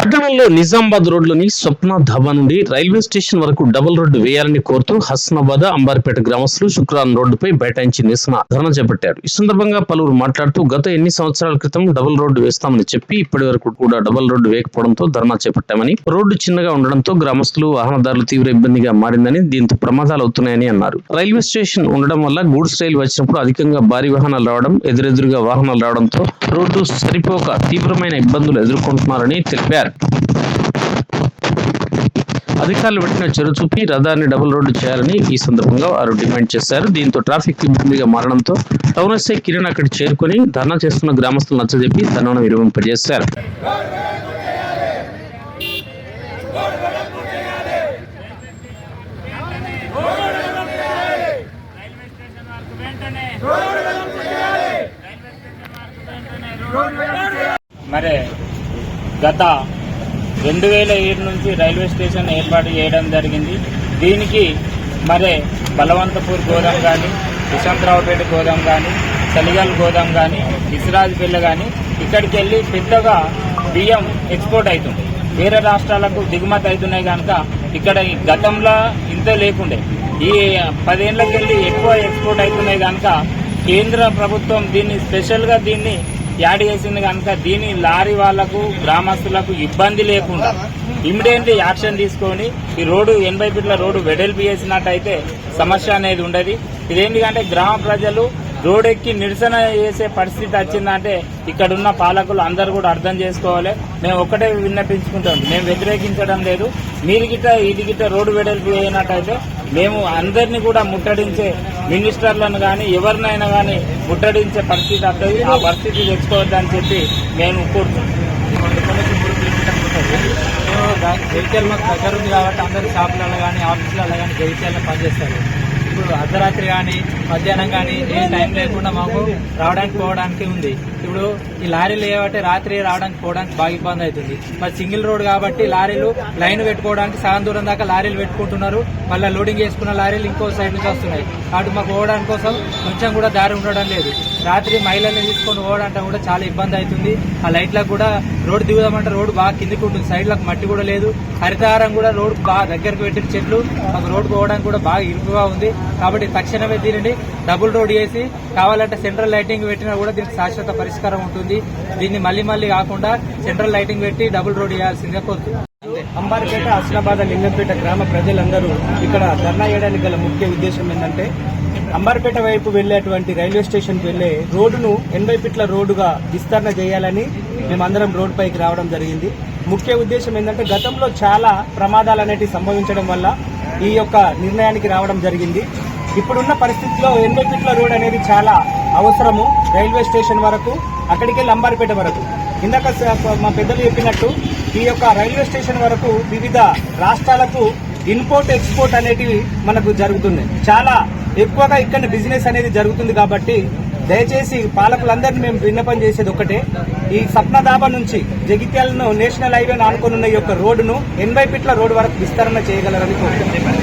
పట్టణంలో నిజామాబాద్ రోడ్లోని స్వప్న ధాబా నుండి రైల్వే స్టేషన్ వరకు డబుల్ రోడ్డు వేయాలని కోరుతూ హస్నాబాద్ అంబారిపేట గ్రామస్తులు శుక్రవారం రోడ్డుపై బైఠాయించి నిరసన ధర్నా చేపట్టారు. ఈ సందర్భంగా పలువురు మాట్లాడుతూ గత ఎన్ని సంవత్సరాల క్రితం డబుల్ రోడ్డు వేస్తామని చెప్పి ఇప్పటి వరకు కూడా డబుల్ రోడ్డు వేయకపోవడంతో ధర్నా చేపట్టామని రోడ్డు చిన్నగా ఉండడంతో గ్రామస్తులు వాహనదారులు తీవ్ర ఇబ్బందిగా మారిందని దీంతో ప్రమాదాలు అవుతున్నాయని అన్నారు. రైల్వే స్టేషన్ ఉండడం వల్ల గూడ్స్ రైలు వచ్చినప్పుడు అధికంగా భారీ వాహనాలు రావడం ఎదురెదురుగా వాహనాలు రావడంతో రోడ్డు సరిపోక తీవ్రమైన ఇబ్బందులు ఎదుర్కొంటున్నారని తెలిపారు. అధికారులు పెట్టిన చెరు చూపి రథాన్ని డబుల్ రోడ్డు చేయాలని ఈ సందర్భంగా వారు డిమాండ్ చేశారు. దీంతో ట్రాఫిక్ ఇబ్బందిగా మారడంతో టౌన్ ఎస్ఐ కిరణ్ అక్కడ చేరుకొని ధర్నా చేస్తున్న గ్రామస్తులు నచ్చజెప్పి ధర్నాను విరమింపజేశారు మరి గత రెండు వేల ఏడు నుంచి రైల్వే స్టేషన్ ఏర్పాటు చేయడం జరిగింది. దీనికి మరే బలవంతపూర్ గోదాం కానీ విశాంతరావుపేట గోదాం కానీ చలిగాల్ గోదాం కానీ ఇస్రాజ్పల్లి కానీ ఇక్కడికి వెళ్ళి పెద్దగా బియ్యం ఎక్స్పోర్ట్ అవుతుంది వేరే రాష్ట్రాలకు దిగుమతి అవుతున్నాయి కనుక ఇక్కడ ఈ గతంలో ఇంత లేకుండే. ఈ పదేళ్ళకి వెళ్ళి ఎక్కువ ఎక్స్పోర్ట్ అవుతున్నాయి కనుక కేంద్ర ప్రభుత్వం దీన్ని స్పెషల్గా దీన్ని యాడ్ చేసింది కనుక దీని లారీ వాళ్ళకు గ్రామస్తులకు ఇబ్బంది లేకుండా ఇమ్మీడియట్లీ యాక్షన్ తీసుకొని ఈ రోడ్డు ఎనభై ఫీట్ల రోడ్డు వెడల్పి చేసినట్టయితే సమస్య అనేది ఉండదు. ఇదేంటికంటే గ్రామ ప్రజలు రోడ్ ఎక్కి నిరసన చేసే పరిస్థితి వచ్చిందంటే ఇక్కడ ఉన్న పాలకులు అందరూ కూడా అర్థం చేసుకోవాలి. మేము ఒక్కటే విన్నపించుకుంటాం. మేము వ్యతిరేకించడం లేదు. మీరు గిట్ట ఇది గిట్ట రోడ్డు వెడల్పు అయినట్టయితే మేము అందరినీ కూడా ముట్టడించే మినిస్టర్లను కానీ ఎవరినైనా కానీ ముట్టడించే పరిస్థితి వస్తుంది ఆ పరిస్థితి తెచ్చుకోవద్దని చెప్పి మేము కోరుతున్నాం. జగిత్యాల మాకు దగ్గర ఉంది కాబట్టి అందరు షాపులలో కానీ ఆఫీసులలో కానీ జగిత్యాలలో పనిచేస్తారు. ఇప్పుడు అర్ధరాత్రి కానీ మధ్యాహ్నం కానీ ఏ టైం లేకుండా మాకు రావడానికి పోవడానికి ఉంది. ఇప్పుడు ఈ లారీలు ఏవంటే రాత్రి రావడానికి పోవడానికి బాగా ఇబ్బంది అవుతుంది. మరి సింగిల్ రోడ్ కాబట్టి లారీలు లైన్ పెట్టుకోవడానికి సగం దూరం దాకా లారీలు పెట్టుకుంటున్నారు. మళ్ళీ లోడింగ్ చేసుకున్న లారీలు ఇంకో సైడ్ నుంచి వస్తున్నాయి. కాబట్టి మాకు పోవడానికి కోసం కొంచెం కూడా దారి ఉండడం లేదు. రాత్రి మహిళల్ని తీసుకొని పోవడానికి కూడా చాలా ఇబ్బంది అవుతుంది. ఆ లైట్లకు కూడా రోడ్డు దిగుదామంటే రోడ్డు బాగా కిందికి ఉంటుంది. సైడ్లకు మట్టి కూడా లేదు. హరితహారం కూడా రోడ్డు బాగా దగ్గరకు పెట్టిన చెట్లు. మాకు రోడ్డు పోవడానికి కూడా బాగా ఇరుకుగా ఉంది. కాబట్టి తక్షణమే దీనిని డబుల్ రోడ్ చేసి కావాలంటే సెంట్రల్ లైటింగ్ పెట్టినా కూడా దీనికి శాశ్వత పరిష్కారం ఉంటుంది. దీన్ని మళ్ళీ మళ్ళీ కాకుండా సెంట్రల్ లైటింగ్ పెట్టి డబుల్ రోడ్ చేయాల్సిందిగా కోరుతున్నాం అంబార్పేట హస్నాబాద్ లింగంపేట గ్రామ ప్రజలందరూ ఇక్కడ ధర్నా చేయడానికి గల ముఖ్య ఉద్దేశం ఏంటంటే అంబార్పేట వైపు వెళ్ళేటువంటి రైల్వే స్టేషన్కి వెళ్ళే రోడ్డును ఎనభై ఫీట్ల రోడ్డుగా విస్తరణ చేయాలని మేమందరం రోడ్ పైకి రావడం జరిగింది. ముఖ్య ఉద్దేశం ఏంటంటే గతంలో చాలా ప్రమాదాలు అనేటివి సంభవించడం వల్ల ఈ యొక్క నిర్ణయానికి రావడం జరిగింది. ఇప్పుడున్న పరిస్థితిలో ఎనభై ఫీట్ల రోడ్ అనేది చాలా అవసరము. రైల్వే స్టేషన్ వరకు అక్కడికి లంబారిపేట వరకు. ఇందాక మా పెద్దలు చెప్పినట్టు ఈ యొక్క రైల్వే స్టేషన్ వరకు వివిధ రాష్ట్రాలకు ఇన్పోర్ట్ ఎక్స్పోర్ట్ అనేటివి మనకు జరుగుతుంది చాలా ఎక్కువగా ఇక్కడ బిజినెస్ అనేది జరుగుతుంది కాబట్టి దయచేసి పాలకులందరినీ మేము విన్నపం చేసేది ఒకటే. ఈ సప్నదాబా నుంచి జగిత్యాలను నేషనల్ హైవే ఆనుకొని ఉన్న ఈ యొక్క రోడ్డును ఎనభై ఫీట్ల రోడ్డు వరకు విస్తరణ చేయగలరని కోరుతున్నాం